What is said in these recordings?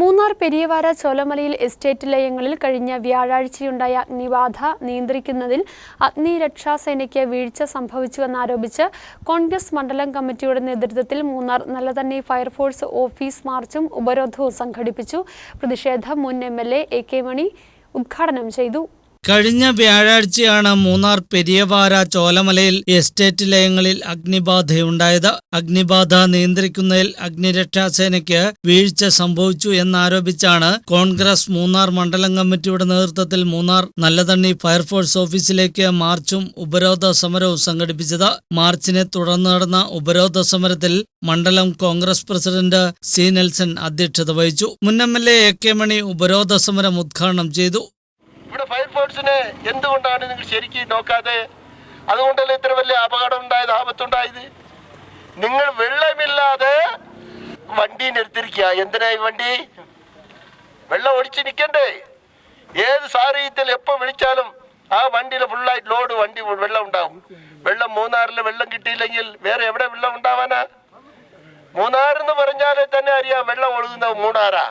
Munnar Periyavara ചോലമലയിൽ estate ലയങ്ങളിൽ കഴിഞ്ഞ വ്യാഴാഴ്ചയുണ്ടായ അഗ്നിബാധ നിയന്ത്രിക്കുന്നതിൽ അഗ്നിരക്ഷാസേനയ്ക്ക് വീഴ്ച സംഭവിച്ചുവെന്നാരോപിച്ച് കോൺഗ്രസ് മണ്ഡലം കമ്മിറ്റിയുടെ നേതൃത്വത്തിൽ മൂന്നാർ നല്ലതന്നെ ഫയർഫോഴ്സ് ഓഫീസ് മാർച്ചും ഉപരോധവും സംഘടിപ്പിച്ചു. പ്രതിഷേധം മുൻ എം എ കെ മണി ഉദ്ഘാടനം ചെയ്തു. കഴിഞ്ഞ വ്യാഴാഴ്ചയാണ് മൂന്നാർ പെരിയവാര ചോലമലയിൽ എസ്റ്റേറ്റ് ലയങ്ങളിൽ അഗ്നിബാധയുണ്ടായത്. അഗ്നിബാധ നിയന്ത്രിക്കുന്നതിൽ അഗ്നിരക്ഷാസേനയ്ക്ക് വീഴ്ച സംഭവിച്ചു എന്നാരോപിച്ചാണ് കോൺഗ്രസ് മൂന്നാർ മണ്ഡലം കമ്മിറ്റിയുടെ നേതൃത്വത്തിൽ മൂന്നാർ നല്ലതണ്ണി ഫയർഫോഴ്സ് ഓഫീസിലേക്ക് മാർച്ചും ഉപരോധ സമരവും സംഘടിപ്പിച്ചത്. മാർച്ചിനെ തുടർന്ന് നടന്ന ഉപരോധ സമരത്തിൽ മണ്ഡലം കോൺഗ്രസ് പ്രസിഡന്റ് സി നെൽസൺ അധ്യക്ഷത വഹിച്ചു. മുൻ M L A K Mani ഉപരോധ സമരം ഉദ്ഘാടനം ചെയ്തു. ഇവിടെ ഫയർഫോഴ്സിനെ എന്തുകൊണ്ടാണ് നിങ്ങൾ ശരിക്കും നോക്കാതെ അതുകൊണ്ടല്ലേ ഇത്ര വലിയ അപകടം ഉണ്ടായത് ആപത്തുണ്ടായത് നിങ്ങൾ വെള്ളമില്ലാതെ വണ്ടി നിർത്തിരിക്കുക എന്തിനാ ഈ വണ്ടി? വെള്ളം ഒടിച്ച് നിൽക്കണ്ടേ? ഏത് സാഹചര്യത്തിൽ എപ്പോൾ വിളിച്ചാലും ആ വണ്ടിയിൽ ഫുള്ളായിട്ട് ലോഡ് വണ്ടി വെള്ളം ഉണ്ടാവും. വെള്ളം മൂന്നാറിൽ വെള്ളം കിട്ടിയില്ലെങ്കിൽ വേറെ എവിടെ വെള്ളം ഉണ്ടാവാനാ? മൂന്നാർ എന്ന് പറഞ്ഞാലേ തന്നെ അറിയാം വെള്ളം ഒഴുകുന്ന മൂന്നാറാ.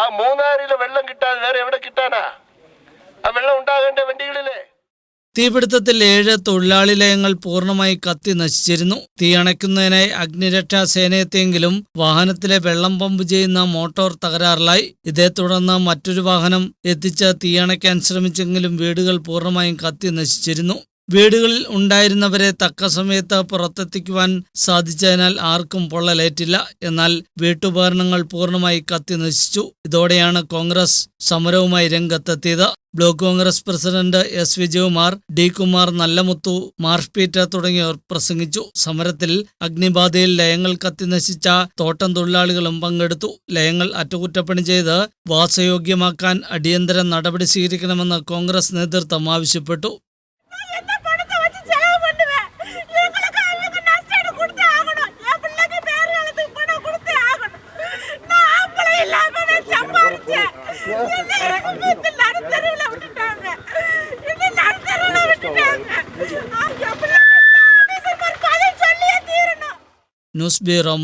ആ മൂന്നാറിൽ വെള്ളം കിട്ടാതെ വേറെ എവിടെ കിട്ടാനാ? വണ്ടികളിലെ. തീപിടുത്തത്തിൽ ഏഴ് തൊഴിലാളി ലയങ്ങൾ പൂർണമായി കത്തി നശിച്ചിരുന്നു. തീ അണയ്ക്കുന്നതിനായി അഗ്നിരക്ഷാ സേനയെത്തിയെങ്കിലും വാഹനത്തിലെ വെള്ളം പമ്പ് ചെയ്യുന്ന മോട്ടോർ തകരാറിലായി. ഇതേ തുടർന്ന് മറ്റൊരു വാഹനം എത്തിച്ച് തീയണയ്ക്കാൻ ശ്രമിച്ചെങ്കിലും വീടുകൾ പൂർണമായും കത്തി നശിച്ചിരുന്നു. വീടുകളിൽ ഉണ്ടായിരുന്നവരെ തക്ക സമയത്ത് പുറത്തെത്തിക്കുവാൻ സാധിച്ചതിനാൽ ആർക്കും പൊള്ളലേറ്റില്ല. എന്നാൽ വീട്ടുപകരണങ്ങൾ പൂർണമായി കത്തി നശിച്ചു. ഇതോടെയാണ് കോൺഗ്രസ് സമരവുമായി രംഗത്തെത്തിയത്. Block Congress president S Vijayakumar D Kumar Nallamuthu Marsh Peter തുടങ്ങിയവർ പ്രസംഗിച്ചു. സമരത്തിൽ അഗ്നിബാധയിൽ ലയങ്ങൾ കത്തിനശിച്ച തോട്ടം തൊഴിലാളികളും പങ്കെടുത്തു. ലയങ്ങൾ അറ്റകുറ്റപ്പണി ചെയ്ത് വാസയോഗ്യമാക്കാൻ അടിയന്തര നടപടി സ്വീകരിക്കണമെന്ന് കോൺഗ്രസ് നേതൃത്വം ആവശ്യപ്പെട്ടു. ഇല്ല ന്യൂസ് ബ്യൂറോ